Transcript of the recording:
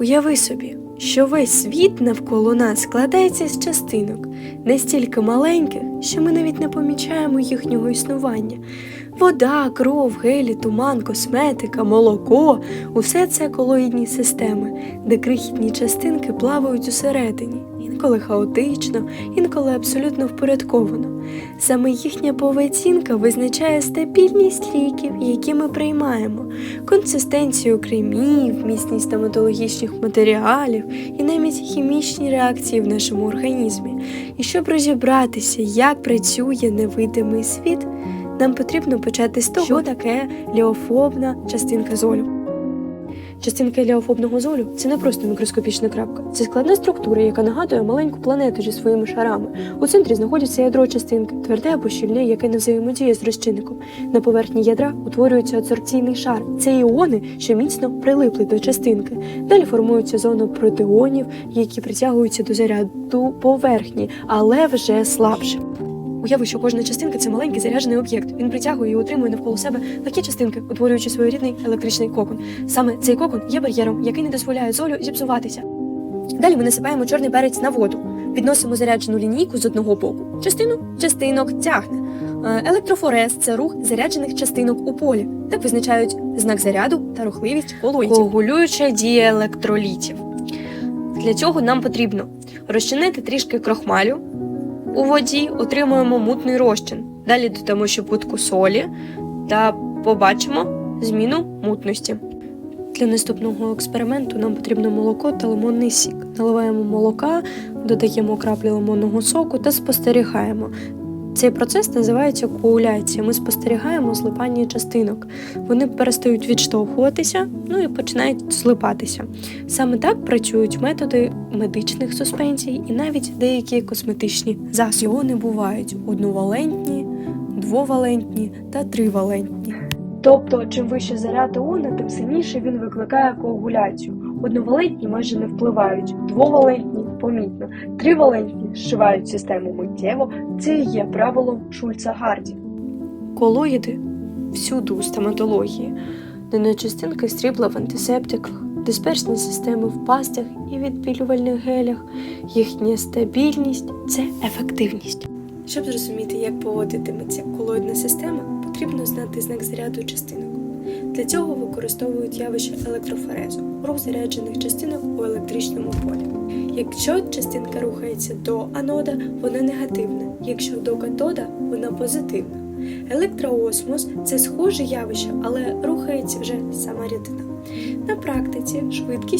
Уяви собі, що весь світ навколо нас складається з частинок, настільки маленьких, що ми навіть не помічаємо їхнього існування. Вода, кров, гелі, туман, косметика, молоко усе це колоїдні системи, де крихітні частинки плавають усередині, інколи хаотично, інколи абсолютно впорядковано. Саме їхня поведінка визначає стабільність ліків, які ми приймаємо, консистенцію кремів, міцність стоматологічних матеріалів і навіть хімічні реакції в нашому організмі. І щоб розібратися, як працює невидимий світ, нам потрібно почати з того, що таке ліофобна частинка золю. Частинка ліофобного золю це не просто мікроскопічна крапка, це складна структура, яка нагадує маленьку планету зі своїми шарами. У центрі знаходиться ядро частинки, тверде або щільне, яке не взаємодіє з розчинником. На поверхні ядра утворюється адсорбційний шар. Це іони, що міцно прилипли до частинки. Далі формується зона протеонів, які притягуються до заряду поверхні, але вже слабше. Уяви, що кожна частинка це маленький заряджений об'єкт. Він притягує і утримує навколо себе легкі частинки, утворюючи своєрідний електричний кокон. Саме цей кокон є бар'єром, який не дозволяє золю зіпсуватися. Далі ми насипаємо чорний перець на воду, підносимо заряджену лінійку з одного боку. Частину частинок тягне. Е, Електрофорез це рух заряджених частинок у полі. Так визначають знак заряду та рухливість колоїдів. Коагулююча дія електролітів. Для цього нам потрібно розчинити трішки крохмалю, у воді отримуємо мутний розчин. Далі додамо щепотку солі та побачимо зміну мутності. Для наступного експерименту нам потрібно молоко та лимонний сік. Наливаємо молока, додаємо краплі лимонного соку та спостерігаємо. Цей процес називається коагуляція. Ми спостерігаємо злипання частинок. Вони перестають відштовхуватися, ну і починають злипатися. Саме так працюють методи медичних суспензій і навіть деякі косметичні засоби. Вони бувають одновалентні, двовалентні та тривалентні. Тобто, чим вище заряд іона, тим сильніше він викликає коагуляцію. Одновалентні майже не впливають, двовалентні помітно, тривалентні зшивають систему миттєво. Це є правилом Шульца Гарді. Колоїди всюди у стоматології, наночастинки стрібла в антисептиках, дисперсні системи в пастях і відбілювальних гелях. Їхня стабільність це ефективність. Щоб зрозуміти, як поводитиметься колоїдна система, потрібно знати знак заряду частинок. Для цього використовують явище електрофорезу, рух заряджених частинок у електричному полі. Якщо частинка рухається до анода, вона негативна, якщо до катода, вона позитивна. Електроосмос це схоже явище, але рухається вже сама рідина. На практиці швидкість